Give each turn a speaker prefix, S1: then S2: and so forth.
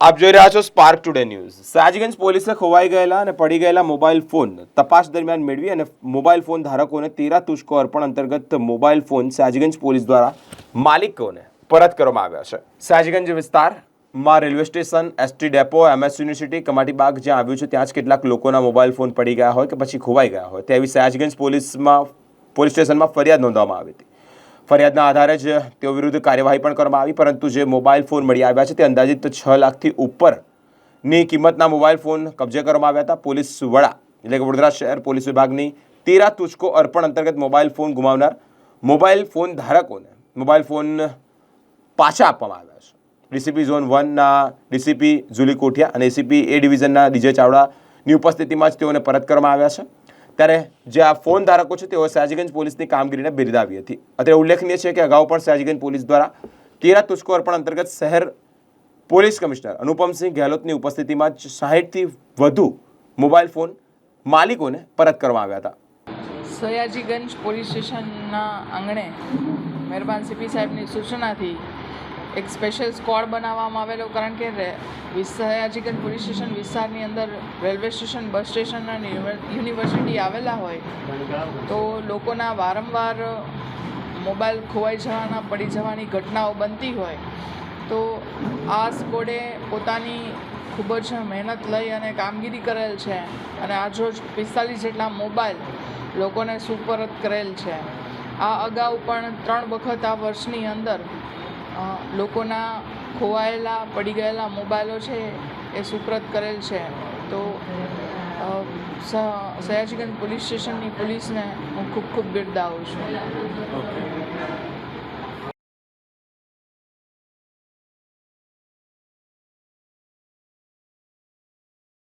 S1: આપ જોઈ રહ્યા છો સ્પાર્ક ટુડે ન્યૂઝ સાજગંજ પોલીસે ખોવાઈ ગયેલા અને પડી ગયેલા મોબાઈલ ફોન તપાસ દરમિયાન મેળવી અને મોબાઈલ ફોન ધારકોને તેરા તુષ્કો અર્પણ અંતર્ગત મોબાઈલ ફોન સાજગંજ પોલીસ દ્વારા માલિકોને પરત કરવામાં આવ્યા છે. સયાજીગંજ વિસ્તારમાં railway station S T depot M S university Kamati Baug જ્યાં આવ્યું છે, ત્યાં જ કેટલાક લોકોના મોબાઈલ ફોન પડી ગયા હોય કે પછી ખોવાઈ ગયા હોય તેવી સાજગંજ પોલીસમાં, પોલીસ સ્ટેશનમાં ફરિયાદ નોંધવામાં આવી હતી. ફરિયાદના આધારે જ તેઓ વિરુદ્ધ કાર્યવાહી પણ કરવામાં આવી, પરંતુ જે મોબાઈલ ફોન મળી આવ્યા છે તે અંદાજિત છ લાખથી ઉપરની કિંમતના મોબાઈલ ફોન કબજે કરવામાં આવ્યા હતા. પોલીસ વડા એટલે કે વડોદરા શહેર પોલીસ વિભાગની તેરા તુચકો અર્પણ અંતર્ગત મોબાઈલ ફોન ગુમાવનાર મોબાઈલ ફોન ધારકોને મોબાઈલ ફોન પાછા આપવામાં આવ્યા છે. ડીસીપી ઝોન વનના ડીસીપી જુલી કોઠિયા અને એસીપી એ ડિવિઝનના ડીજે ચાવડાની ઉપસ્થિતિમાં જ તેઓને પરત કરવામાં આવ્યા છે. ત્યારે જે આ ફોન ધારકો છે તેઓ સયાજીગંજ પોલીસની કામગીરીને બિરદાવી હતી. અત્યારે ઉલ્લેખનીય છે કે અગાઉ પણ સયાજીગંજ પોલીસ દ્વારા તેરા તુસ્કો અર્પણ અંતર્ગત શહેર પોલીસ કમિશનર અનુપમસિંહ ગેહલોતની ઉપસ્થિતિમાં સાહીઠથી વધુ મોબાઈલ ફોન માલિકોને પરત કરવામાં આવ્યા હતા.
S2: સયાજીગંજ પોલીસ સ્ટેશનના આંગણે મહેરબાન સીપી સાહેબની સૂચનાથી એક સ્પેશિયલ સ્કોડ બનાવવામાં આવેલો, કારણ કે રે- વિસ- સયાજીગંજ પોલીસ સ્ટેશન વિસ્તારની અંદર રેલવે સ્ટેશન બસ સ્ટેશન અને યુનિવર્સિટી આવેલા હોય. તો લોકોના વારંવાર મોબાઈલ ખોવાઈ જવાના, પડી જવાની ઘટનાઓ બનતી હોય. તો આ સ્કોડે પોતાની ખૂબ જ મહેનત લઈ અને કામગીરી કરેલ છે અને આજરોજ પિસ્તાલીસ જેટલા મોબાઈલ લોકોને સુપરત કરેલ છે. આ અગાઉ પણ ત્રણ વખત આ વર્ષની અંદર લોકોના ખોવાયેલા, પડી ગયેલા મોબાઈલો છે એ સુપ્રત કરેલ છે. તો સયાજીગંજ પોલીસ સ્ટેશનની પોલીસને હું ખૂબ ખૂબ બિરદાવું છું.